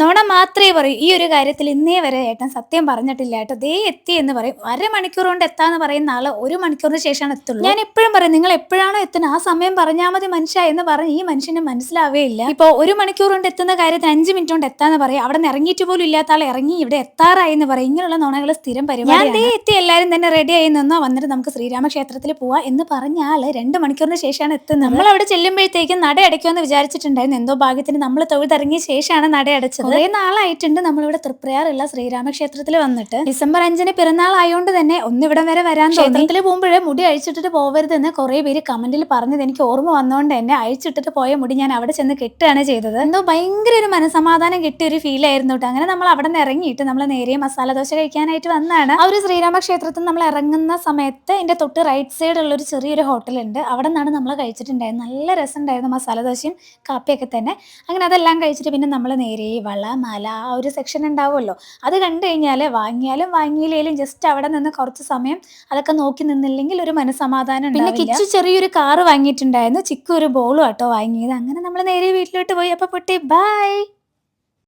നോണ മാത്രമേ പറയൂ. ഈ ഒരു കാര്യത്തിൽ ഇന്നേ വരെ ഏട്ടൻ സത്യം പറഞ്ഞിട്ടില്ല ഏട്ടോ ദേ എത്തി എന്ന് പറയും. അരമണിക്കൂർ കൊണ്ട് എത്താന്ന് പറയുന്ന ആൾ ഒരു മണിക്കൂറിന് ശേഷമാണ് എത്തുള്ളൂ. ഞാൻ എപ്പോഴും പറയും നിങ്ങൾ എപ്പോഴാണോ എത്തുന്നത് ആ സമയം പറഞ്ഞാൽ മതി മനുഷ്യ എന്ന് പറഞ്ഞ് ഈ മനുഷ്യന് മനസ്സിലാവേ ഇല്ല ഇപ്പോൾ ഒരു മണിക്കൂർ കൊണ്ട് എത്തുന്ന കാര്യത്തിൽ അഞ്ച് മിനിറ്റ് കൊണ്ട് എത്താന്ന് പറയും. അവിടെ നിന്ന് ഇറങ്ങിയിട്ട് പോലും ഇല്ലാത്ത ആൾ ഇറങ്ങി ഇവിടെ എത്താറായി എന്ന് പറയും. ഇങ്ങനെയുള്ള നുണകൾ സ്ഥിരം പരിപാടി ഞാൻ ദേ എത്തി എല്ലാവരും തന്നെ റെഡി ആയി നിന്നോ? വന്നിട്ട് നമുക്ക് ശ്രീരാമ ക്ഷേത്രത്തിൽ പോവാ എന്ന് പറഞ്ഞ ആൾ രണ്ട് മണിക്കൂറിന് ശേഷമാണ് എത്തുന്നത്. നമ്മൾ അവിടെ ചെല്ലുമ്പോഴത്തേക്കും നട അടയ്ക്കുമെന്ന് വിചാരിച്ചിട്ടുണ്ടായിരുന്നു. എന്തോ ഭാഗ്യത്തിന് നമ്മൾ തൊഴിൽ ഇറങ്ങിയ ശേഷമാണ് നട അടച്ചത്. കുറേ നാളായിട്ടുണ്ട് നമ്മളിവിടെ തൃപ്രയാറുള്ള ശ്രീരാമക്ഷേത്രത്തിൽ വന്നിട്ട്. ഡിസംബർ അഞ്ചിന് പിറന്നാൾ ആയതുകൊണ്ട് തന്നെ ഒന്നിവിടം വരെ വരാൻ ക്ഷേത്രത്തിൽ പോകുമ്പോഴേ മുടി അഴിച്ചിട്ടിട്ട് പോകരുതെന്ന് കുറെ പേര് കമന്റിൽ പറഞ്ഞത്. എനിക്ക് ഓർമ്മ വന്നതുകൊണ്ട് തന്നെ അഴിച്ചിട്ടിട്ട് പോയ മുടി ഞാൻ അവിടെ ചെന്ന് കെട്ടുകയാണ് ചെയ്തത്. എന്തോ ഭയങ്കര ഒരു മനസമാധാനം കിട്ടിയ ഒരു ഫീൽ ആയിരുന്നു കേട്ടോ അങ്ങനെ നമ്മൾ അവിടെ നിന്ന് ഇറങ്ങിയിട്ട് നമ്മൾ നേരെ മസാല ദോശ കഴിക്കാനായിട്ട് വന്നാണ്. ആ ഒരു ശ്രീരാമ ക്ഷേത്രത്തിൽ നമ്മൾ ഇറങ്ങുന്ന സമയത്ത് എന്റെ തൊട്ട് റൈറ്റ് സൈഡുള്ള ഒരു ചെറിയൊരു ഹോട്ടലുണ്ട് അവിടെ നിന്നാണ് നമ്മൾ കഴിച്ചിട്ടുണ്ടായിരുന്നത്. നല്ല രസമുണ്ടായിരുന്നു മസാല ദോശയും കാപ്പിയൊക്കെ തന്നെ. അങ്ങനെ അതെല്ലാം കഴിച്ചിട്ട് പിന്നെ നമ്മൾ നേരെ വള മല ആ ഒരു സെക്ഷൻ ഉണ്ടാവുമല്ലോ. അത് കണ്ടു കഴിഞ്ഞാൽ വാങ്ങിയാലും വാങ്ങിയില്ലെങ്കിലും ജസ്റ്റ് അവിടെ നിന്ന് കുറച്ച് സമയം അതൊക്കെ നോക്കി നിന്നില്ലെങ്കിൽ ഒരു മനസ്സമാധാനം പിന്നെ കിച്ചു ചെറിയൊരു കാറ് വാങ്ങിയിട്ടുണ്ടായിരുന്നു. ചിക്കു ഒരു ബോളും ആട്ടോ വാങ്ങിയത്. അങ്ങനെ നമ്മൾ നേരെ വീട്ടിലോട്ട് പോയി. അപ്പോൾ പൊട്ടി ബൈ